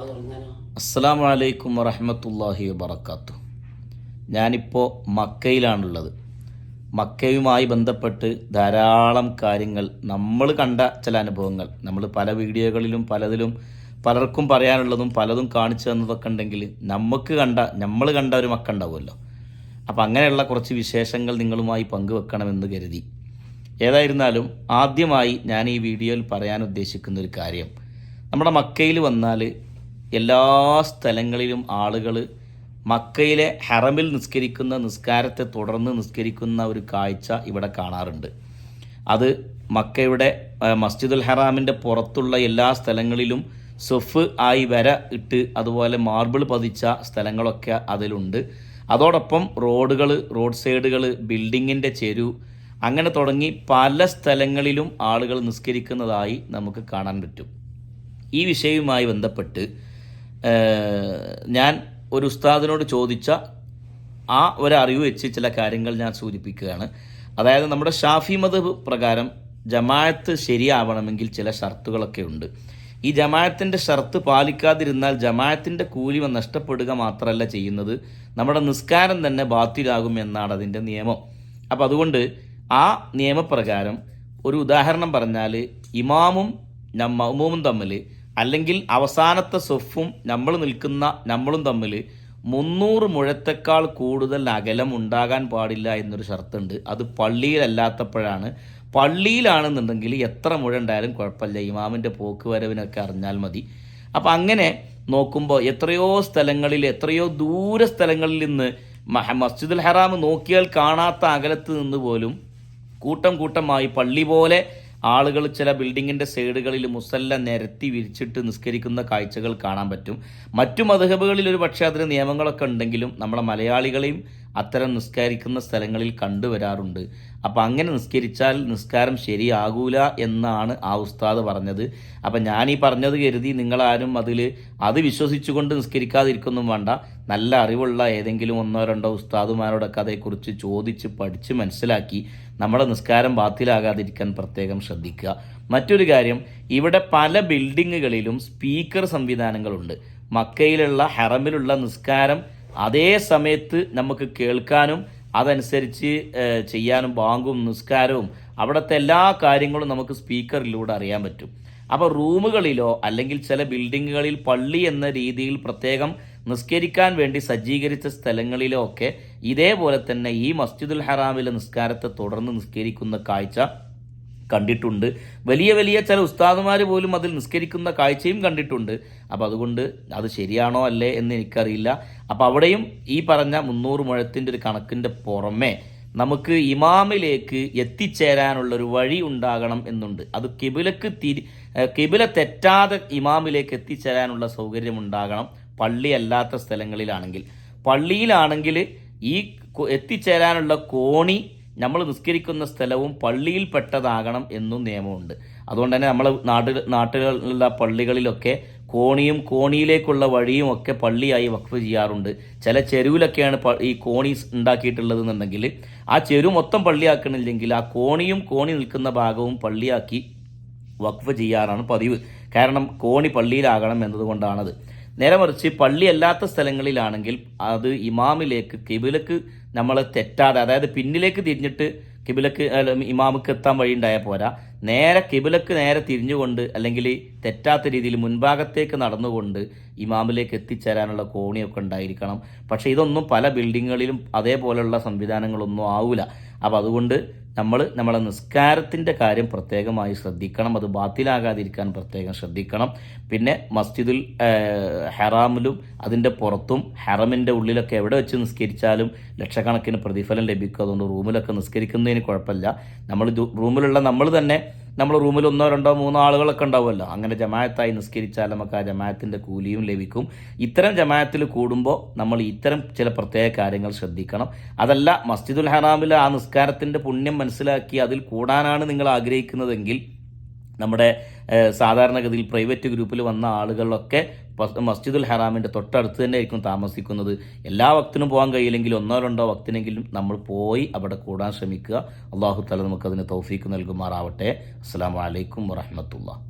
അസ്സാം വലൈക്കും വറഹമത്തല്ലാഹി വബർക്കാത്തു ഞാനിപ്പോൾ മക്കയിലാണുള്ളത്. മക്കയുമായി ബന്ധപ്പെട്ട് ധാരാളം കാര്യങ്ങൾ നമ്മൾ കണ്ട ചില അനുഭവങ്ങൾ. നമ്മൾ പല വീഡിയോകളിലും പലതിലും പലർക്കും പറയാനുള്ളതും പലതും കാണിച്ചു തന്നതൊക്കെ ഉണ്ടെങ്കിൽ നമുക്ക് കണ്ട നമ്മൾ കണ്ട ഒരു മക്ക ഉണ്ടാവുമല്ലോ. അപ്പം അങ്ങനെയുള്ള കുറച്ച് വിശേഷങ്ങൾ നിങ്ങളുമായി പങ്കുവെക്കണമെന്ന് കരുതി. ഏതായിരുന്നാലും ആദ്യമായി ഞാൻ ഈ വീഡിയോയിൽ പറയാൻ ഉദ്ദേശിക്കുന്ന ഒരു കാര്യം. നമ്മുടെ മക്കയിൽ വന്നാൽ എല്ലാ സ്ഥലങ്ങളിലും ആളുകൾ മക്കയിലെ ഹറമിൽ നിസ്കരിക്കുന്ന നിസ്കാരത്തെ തുടർന്ന് നിസ്കരിക്കുന്ന ഒരു കാഴ്ച ഇവിടെ കാണാറുണ്ട്. അത് മക്കയുടെ മസ്ജിദുൽ ഹറാമിന്റെ പുറത്തുള്ള എല്ലാ സ്ഥലങ്ങളിലും സൊഫ് ആയി വര ഇട്ട് അതുപോലെ മാർബിൾ പതിച്ച സ്ഥലങ്ങളൊക്കെ അതിലുണ്ട്. അതോടൊപ്പം റോഡുകൾ റോഡ് സൈഡുകൾ ബിൽഡിങ്ങിന്റെ ചെരു അങ്ങനെ തുടങ്ങി പല സ്ഥലങ്ങളിലും ആളുകൾ നിസ്കരിക്കുന്നതായി നമുക്ക് കാണാൻ പറ്റും. ഈ വിഷയവുമായി ബന്ധപ്പെട്ട് ഞാൻ ഒരു ഉസ്താദിനോട് ചോദിച്ച ആ ഒരറിവ് വെച്ച് ചില കാര്യങ്ങൾ ഞാൻ സൂചിപ്പിക്കുകയാണ്. അതായത് നമ്മുടെ ഷാഫി മതബ് പ്രകാരം ജമാഅത്ത് ശരിയാവണമെങ്കിൽ ചില ഷർത്തുകളൊക്കെ ഉണ്ട്. ഈ ജമാഅത്തിന്റെ ഷർത്ത് പാലിക്കാതിരുന്നാൽ ജമാഅത്തിന്റെ കൂലിവ നഷ്ടപ്പെടുക മാത്രമല്ല ചെയ്യുന്നത്. നമ്മുടെ നിസ്കാരം തന്നെ ബാത്തിലാകും എന്നാണ് അതിന്റെ നിയമം. അപ്പം അതുകൊണ്ട് ആ നിയമപ്രകാരം ഒരു ഉദാഹരണം പറഞ്ഞാൽ ഇമാമും മൗമൂമും തമ്മിൽ അല്ലെങ്കിൽ അവസാനത്തെ സൊഫും നമ്മൾ നിൽക്കുന്ന നമ്മളും തമ്മിൽ മുന്നൂറ് മുഴത്തേക്കാൾ കൂടുതൽ അകലം ഉണ്ടാകാൻ പാടില്ല എന്നൊരു ഷർത്തുണ്ട്. അത് പള്ളിയിലല്ലാത്തപ്പോഴാണ്. പള്ളിയിലാണെന്നുണ്ടെങ്കിൽ എത്ര മുഴ ഉണ്ടായാലും കുഴപ്പമില്ല. ഇമാമിന്റെ പോക്ക് വരവിനൊക്കെ അറിഞ്ഞാൽ മതി. അപ്പം അങ്ങനെ നോക്കുമ്പോൾ എത്രയോ സ്ഥലങ്ങളിൽ എത്രയോ ദൂര സ്ഥലങ്ങളിൽ നിന്ന് മസ്ജിദുൽ ഹറാം നോക്കിയാൽ കാണാത്ത അകലത്ത് നിന്ന് പോലും കൂട്ടം കൂട്ടമായി പള്ളി പോലെ ആളുകൾ ചില ബിൽഡിങ്ങിന്റെ സൈഡുകളിൽ മുസല്ല നിരത്തി വിരിച്ചിട്ട് നിസ്കരിക്കുന്ന കാഴ്ചകൾ കാണാൻ പറ്റും. മറ്റു മധുഹബുകളിൽ ഒരു പക്ഷേ അതിന് നിയമങ്ങളൊക്കെ ഉണ്ടെങ്കിലും നമ്മളെ മലയാളികളെയും അത്തരം നിസ്കരിക്കുന്ന സ്ഥലങ്ങളിൽ കണ്ടുവരാറുണ്ട്. അപ്പോൾ അങ്ങനെ നിസ്കരിച്ചാൽ നിസ്കാരം ശരിയാകൂല എന്നാണ് ആ ഉസ്താദ് പറഞ്ഞത്. അപ്പോൾ ഞാൻ ഈ പറഞ്ഞത് കരുതി നിങ്ങളാരും അതിൽ അത് വിശ്വസിച്ചുകൊണ്ട് നിസ്കരിക്കാതിരിക്കൊന്നും വേണ്ട. നല്ല അറിവുള്ള ഏതെങ്കിലും ഒന്നോ രണ്ടോ ഉസ്താദുമാരോടൊക്കെ അതേക്കുറിച്ച് ചോദിച്ച് പഠിച്ച് മനസ്സിലാക്കി നമ്മുടെ നിസ്കാരം ബാത്തിലാകാതിരിക്കാൻ പ്രത്യേകം ശ്രദ്ധിക്കുക. മറ്റൊരു കാര്യം ഇവിടെ പല ബിൽഡിങ്ങുകളിലും സ്പീക്കർ സംവിധാനങ്ങളുണ്ട്. മക്കയിലുള്ള ഹറമിലുള്ള നിസ്കാരം അതേ സമയത്ത് നമുക്ക് കേൾക്കാനും അതനുസരിച്ച് ചെയ്യാനും ബാങ്കും നിസ്കാരവും അവിടുത്തെ എല്ലാ കാര്യങ്ങളും നമുക്ക് സ്പീക്കറിലൂടെ അറിയാൻ പറ്റും. അപ്പോൾ റൂമുകളിലോ അല്ലെങ്കിൽ ചില ബിൽഡിങ്ങുകളിൽ പള്ളി എന്ന രീതിയിൽ പ്രത്യേകം നിസ്കരിക്കാൻ വേണ്ടി സജ്ജീകരിച്ച സ്ഥലങ്ങളിലോ ഒക്കെ ഇതേപോലെ തന്നെ ഈ മസ്ജിദുൽ ഹറാമിലെ നിസ്കാരത്തെ തുടർന്ന് നിസ്കരിക്കുന്ന കാഴ്ച കണ്ടിട്ടുണ്ട്. വലിയ വലിയ ചില ഉസ്താദുമാർ പോലും അതിൽ നിസ്കരിക്കുന്ന കാഴ്ചയും കണ്ടിട്ടുണ്ട്. അപ്പോൾ അതുകൊണ്ട് അത് ശരിയാണോ അല്ലേ എന്ന് എനിക്കറിയില്ല. അപ്പോൾ അവിടെയും ഈ പറഞ്ഞ മുന്നൂറ് മുഴത്തിന്റെ ഒരു കണക്കിന്റെ പുറമേ നമുക്ക് ഇമാമിലേക്ക് എത്തിച്ചേരാനുള്ളൊരു വഴി ഉണ്ടാകണം എന്നുണ്ട്. അത് കിബിലക്ക് തിരി കിബില തെറ്റാതെ ഇമാമിലേക്ക് എത്തിച്ചേരാനുള്ള സൗകര്യം ഉണ്ടാകണം പള്ളി അല്ലാത്ത സ്ഥലങ്ങളിലാണെങ്കിൽ. പള്ളിയിലാണെങ്കിൽ ഈ എത്തിച്ചേരാനുള്ള കോണി നമ്മൾ നിസ്കരിക്കുന്ന സ്ഥലവും പള്ളിയിൽപ്പെട്ടതാകണം എന്നും നിയമമുണ്ട്. അതുകൊണ്ട് തന്നെ നമ്മൾ നാട്ടിൽ നാട്ടിലുള്ള പള്ളികളിലൊക്കെ കോണിയും കോണിയിലേക്കുള്ള വഴിയും ഒക്കെ പള്ളിയായി വഖഫ് ചെയ്യാറുണ്ട്. ചില ചെരുവിലൊക്കെയാണ് ഈ കോണി ഉണ്ടാക്കിയിട്ടുള്ളത് എന്നുണ്ടെങ്കിൽ ആ ചെരു മൊത്തം പള്ളിയാക്കണില്ലെങ്കിൽ ആ കോണിയും കോണി നിൽക്കുന്ന ഭാഗവും പള്ളിയാക്കി വഖഫ് ചെയ്യാറാണ് പതിവ്. കാരണം കോണി പള്ളിയിലാകണം എന്നതുകൊണ്ടാണത്. നേരെ മറിച്ച് പള്ളിയല്ലാത്ത സ്ഥലങ്ങളിലാണെങ്കിൽ അത് ഇമാമിലേക്ക് കിബിലക്ക് നമ്മൾ തെറ്റാതെ അതായത് പിന്നിലേക്ക് തിരിഞ്ഞിട്ട് കിബിലക്ക് ഇമാമുക്ക് എത്താൻ വഴി ഉണ്ടായാൽ പോരാ. നേരെ കിബിലക്ക് നേരെ തിരിഞ്ഞുകൊണ്ട് അല്ലെങ്കിൽ തെറ്റാത്ത രീതിയിൽ മുൻഭാഗത്തേക്ക് നടന്നുകൊണ്ട് ഇമാമിലേക്ക് എത്തിച്ചേരാനുള്ള കോണിയൊക്കെ ഉണ്ടായിരിക്കണം. പക്ഷേ ഇതൊന്നും പല ബിൽഡിങ്ങുകളിലും അതേപോലെയുള്ള സംവിധാനങ്ങളൊന്നും ആവില്ല അപ്പോൾ അതുകൊണ്ട് നമ്മൾ നമ്മളെ നിസ്കാരത്തിന്റെ കാര്യം പ്രത്യേകമായി ശ്രദ്ധിക്കണം. അത് ബാത്തിലാകാതിരിക്കാൻ പ്രത്യേകം ശ്രദ്ധിക്കണം. പിന്നെ മസ്ജിദുൽ ഹെറാമിലും അതിന്റെ പുറത്തും ഹെറമിന്റെ ഉള്ളിലൊക്കെ എവിടെ വെച്ച് നിസ്കരിച്ചാലും ലക്ഷക്കണക്കിന് പ്രതിഫലം ലഭിക്കും. അതുകൊണ്ട് റൂമിലൊക്കെ നിസ്കരിക്കുന്നതിന് കുഴപ്പമില്ല. നമ്മൾ റൂമിലുള്ള നമ്മൾ തന്നെ നമ്മൾ റൂമിൽ ഒന്നോ രണ്ടോ മൂന്നോ ആളുകളൊക്കെ ഉണ്ടാവുമല്ലോ. അങ്ങനെ ജമായത്തായി നിസ്കരിച്ചാൽ നമുക്ക് ആ ജമായത്തിന്റെ കൂലിയും ലഭിക്കും. ഇത്തരം ജമായത്തിൽ കൂടുമ്പോൾ നമ്മൾ ഇത്തരം ചില പ്രത്യേക കാര്യങ്ങൾ ശ്രദ്ധിക്കണം. അതല്ല മസ്ജിദുൽ ഹറാമിൽ ആ നിസ്കാരത്തിന്റെ പുണ്യം മനസ്സിലാക്കി അതിൽ കൂടാനാണ് നിങ്ങൾ ആഗ്രഹിക്കുന്നതെങ്കിൽ നമ്മുടെ സാധാരണഗതിയിൽ പ്രൈവറ്റ് ഗ്രൂപ്പിൽ വന്ന ആളുകളൊക്കെ മസ്ജിദുൽ ഹറാമിന്റെ തൊട്ടടുത്ത് തന്നെ ആയിരിക്കും താമസിക്കുന്നത്. എല്ലാ വക്തിനും പോകാൻ കഴിയില്ലെങ്കിൽ ഒന്നോ രണ്ടോ വക്തിനെങ്കിലും നമ്മൾ പോയി അവിടെ കൂടാൻ ശ്രമിക്കുക. അള്ളാഹു തല നമുക്കതിന് തൗഫീക്ക് നൽകുമാറാവട്ടെ. അസ്സാം വലൈക്കും വറഹമത്തുള്ള